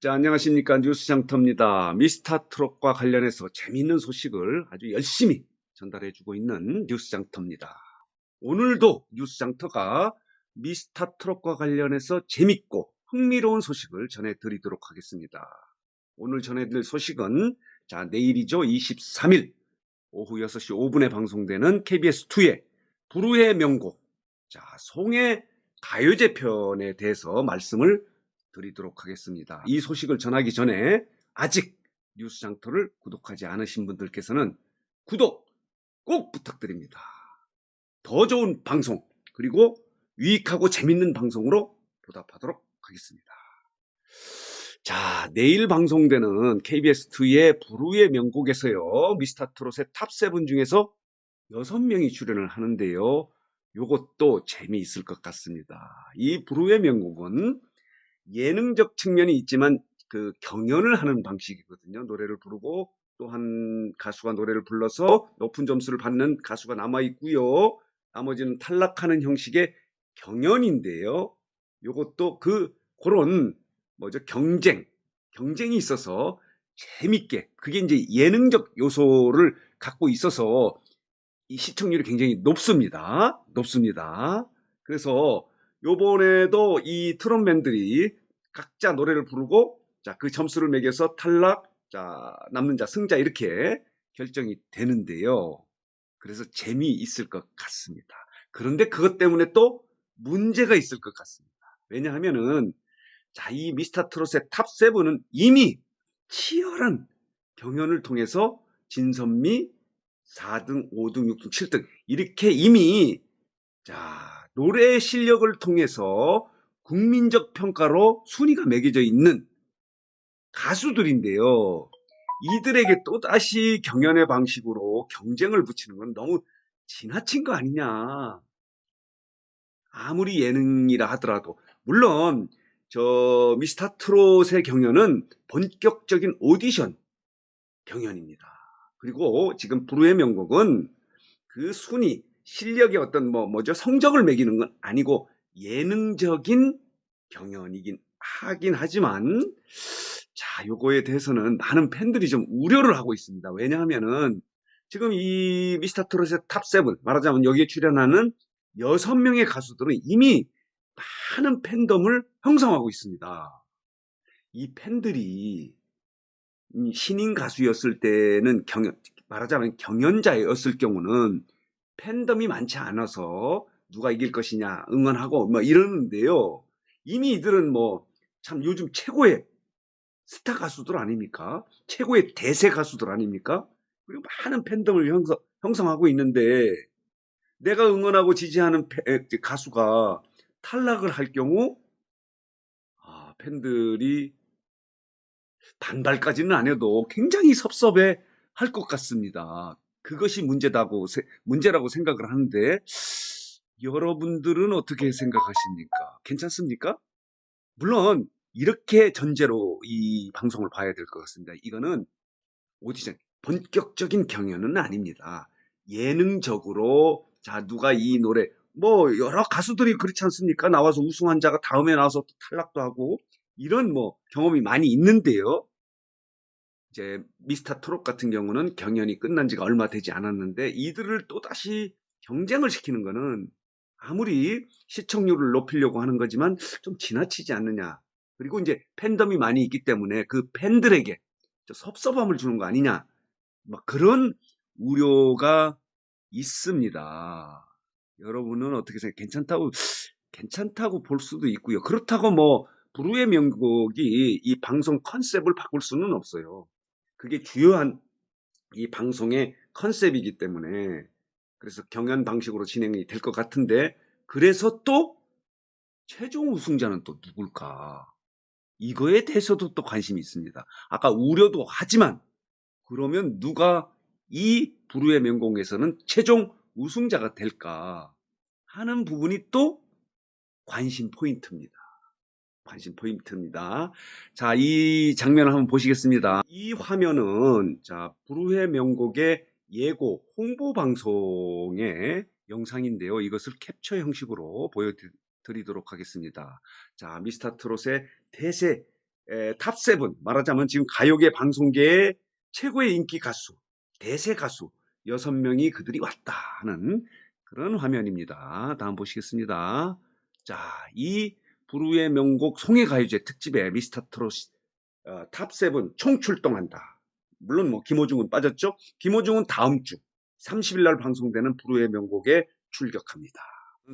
자, 안녕하십니까. 뉴스장터입니다. 미스터 트롯과 관련해서 재미있는 소식을 아주 열심히 전달해주고 있는 뉴스장터입니다. 오늘도 뉴스장터가 미스터 트롯과 관련해서 재밌고 흥미로운 소식을 전해드리도록 하겠습니다. 오늘 전해드릴 소식은 자, 내일이죠. 23일 오후 6시 5분에 방송되는 KBS2의 불후의 명곡 자, 송의 가요제 편에 대해서 말씀을 드리도록 하겠습니다. 이 소식을 전하기 전에 아직 뉴스 장터를 구독하지 않으신 분들께서는 구독 꼭 부탁드립니다. 더 좋은 방송 그리고 유익하고 재밌는 방송으로 보답하도록 하겠습니다. 자, 내일 방송되는 KBS2의 불후의 명곡에서요. 미스터 트롯의 탑7 중에서 6명이 출연을 하는데요. 요것도 재미있을 것 같습니다. 이 불후의 명곡은 예능적 측면이 있지만 그 경연을 하는 방식이거든요. 노래를 부르고 또한 가수가 노래를 불러서 높은 점수를 받는 가수가 남아 있고요. 나머지는 탈락하는 형식의 경연인데요. 요것도 그 그런 뭐죠 경쟁 경쟁이 있어서 재밌게 그게 이제 예능적 요소를 갖고 있어서 이 시청률이 굉장히 높습니다. 높습니다. 그래서 요번에도 이 트롯맨들이 각자 노래를 부르고 자, 그 점수를 매겨서 탈락, 자, 남는 자, 승자 이렇게 결정이 되는데요. 그래서 재미있을 것 같습니다. 그런데 그것 때문에 또 문제가 있을 것 같습니다. 왜냐하면은 자, 이 미스터 트롯의 탑7은 이미 치열한 경연을 통해서 진선미 4등, 5등, 6등, 7등 이렇게 이미 자, 노래 실력을 통해서 국민적 평가로 순위가 매겨져 있는 가수들인데요. 이들에게 또다시 경연의 방식으로 경쟁을 붙이는 건 너무 지나친 거 아니냐. 아무리 예능이라 하더라도 물론 저 미스터 트롯의 경연은 본격적인 오디션 경연입니다. 그리고 지금 불후의 명곡은 그 순위, 실력의 어떤 뭐 뭐죠 성적을 매기는 건 아니고 예능적인 경연이긴 하긴 하지만 자 요거에 대해서는 많은 팬들이 좀 우려를 하고 있습니다. 왜냐하면은 지금 이 미스터 트롯의 탑7 말하자면 여기에 출연하는 6명의 가수들은 이미 많은 팬덤을 형성하고 있습니다. 이 팬들이 신인 가수였을 때는 경연, 말하자면 경연자였을 경우는 팬덤이 많지 않아서 누가 이길 것이냐 응원하고 뭐 이러는데요. 이미 이들은 뭐 참 요즘 최고의 스타 가수들 아닙니까? 최고의 대세 가수들 아닙니까? 그리고 많은 팬덤을 형성, 형성하고 있는데 내가 응원하고 지지하는 패, 가수가 탈락을 할 경우 아, 팬들이 반발까지는 안 해도 굉장히 섭섭해 할 것 같습니다. 그것이 문제다고 문제라고 생각을 하는데 여러분들은 어떻게 생각하십니까? 괜찮습니까? 물론 이렇게 전제로 이 방송을 봐야 될 것 같습니다. 이거는 오디션 본격적인 경연은 아닙니다. 예능적으로 자 누가 이 노래 뭐 여러 가수들이 그렇지 않습니까? 나와서 우승한 자가 다음에 나와서 탈락도 하고 이런 뭐 경험이 많이 있는데요. 이제 미스터 트롯 같은 경우는 경연이 끝난 지가 얼마 되지 않았는데 이들을 또다시 경쟁을 시키는 거는 아무리 시청률을 높이려고 하는 거지만 좀 지나치지 않느냐. 그리고 이제 팬덤이 많이 있기 때문에 그 팬들에게 섭섭함을 주는 거 아니냐. 막 그런 우려가 있습니다. 여러분은 어떻게 생각해? 괜찮다고, 괜찮다고 볼 수도 있고요. 그렇다고 뭐, 불후의 명곡이 이 방송 컨셉을 바꿀 수는 없어요. 그게 주요한 이 방송의 컨셉이기 때문에 그래서 경연 방식으로 진행이 될 것 같은데 그래서 또 최종 우승자는 또 누굴까? 이거에 대해서도 또 관심이 있습니다. 아까 우려도 하지만 그러면 누가 이 불후의 명곡에서는 최종 우승자가 될까 하는 부분이 또 관심 포인트입니다. 관심 포인트입니다. 자, 이 장면을 한번 보시겠습니다. 이 화면은 자, 불후의 명곡의 예고 홍보 방송의 영상인데요. 이것을 캡처 형식으로 보여드리도록 하겠습니다. 자, 미스터 트롯의 대세 에, 탑7 말하자면 지금 가요계 방송계의 최고의 인기 가수, 대세 가수 6명이 그들이 왔다 하는 그런 화면입니다. 다음 보시겠습니다. 자, 이 부르의 명곡 송해가요제 특집에 미스터 트롯 어, 탑7 총출동한다. 물론 뭐 김호중은 빠졌죠. 김호중은 다음 주 30일 날 방송되는 부르의 명곡에 출격합니다.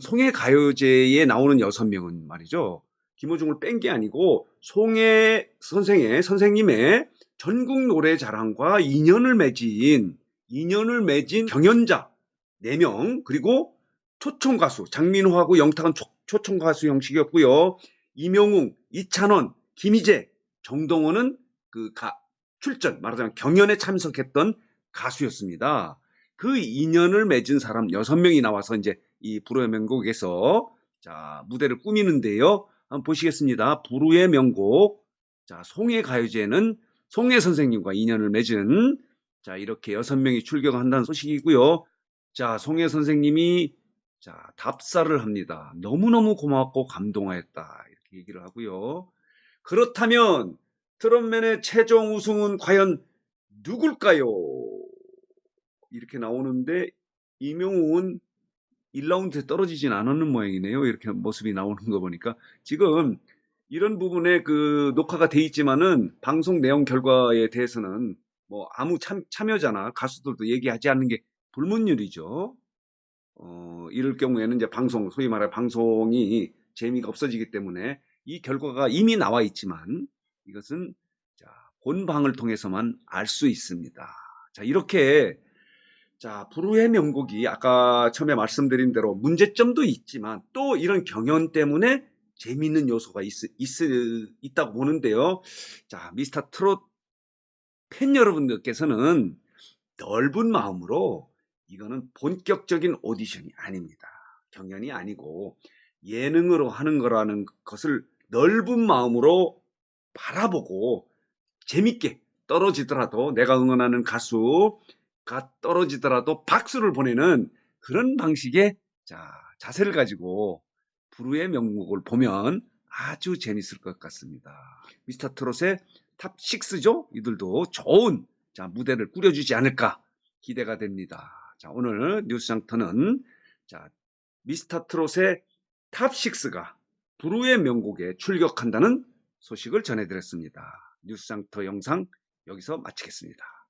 송해 가요제에 나오는 6명은 말이죠. 김호중을 뺀 게 아니고 송해 선생의 선생님의 전국 노래 자랑과 인연을 맺은 인연을 맺은 경연자 4명 그리고 초청 가수 장민호하고 영탁은 초, 초청 가수 형식이었고요. 이명웅, 이찬원, 김희재, 정동원은 그 가, 출전 말하자면 경연에 참석했던 가수였습니다. 그 인연을 맺은 사람 6명이 나와서 이제 이 불후의 명곡에서 자, 무대를 꾸미는데요. 한번 보시겠습니다. 불후의 명곡. 자, 송해 가요제는 송해 선생님과 인연을 맺은 자, 이렇게 6명이 출격한다는 소식이고요. 자, 송해 선생님이 자, 답사를 합니다. 너무너무 고맙고 감동하였다. 이렇게 얘기를 하고요. 그렇다면 트롯맨의 최종 우승은 과연 누굴까요? 이렇게 나오는데 이명웅은 1라운드에 떨어지진 않았는 모양이네요. 이렇게 모습이 나오는 거 보니까 지금 이런 부분에 그 녹화가 돼 있지만은 방송 내용 결과에 대해서는 뭐 아무 참, 참여자나 가수들도 얘기하지 않는 게 불문율이죠. 어, 이럴 경우에는 이제 방송, 소위 말해 방송이 재미가 없어지기 때문에 이 결과가 이미 나와 있지만 이것은 자, 본방을 통해서만 알 수 있습니다. 자, 이렇게 자, 불후의 명곡이 아까 처음에 말씀드린 대로 문제점도 있지만 또 이런 경연 때문에 재미있는 요소가 있, 있, 있다고 보는데요. 자, 미스터 트롯 팬 여러분들께서는 넓은 마음으로 이거는 본격적인 오디션이 아닙니다. 경연이 아니고 예능으로 하는 거라는 것을 넓은 마음으로 바라보고 재밌게 떨어지더라도 내가 응원하는 가수가 떨어지더라도 박수를 보내는 그런 방식의 자, 자세를 가지고 부르의 명곡을 보면 아주 재밌을 것 같습니다. 미스터 트롯의 탑 6죠? 이들도 좋은 자, 무대를 꾸려주지 않을까 기대가 됩니다. 자, 오늘 뉴스장터는 자, 미스터 트롯의 탑 6가 부르의 명곡에 출격한다는 소식을 전해드렸습니다. 뉴스장터 영상 여기서 마치겠습니다.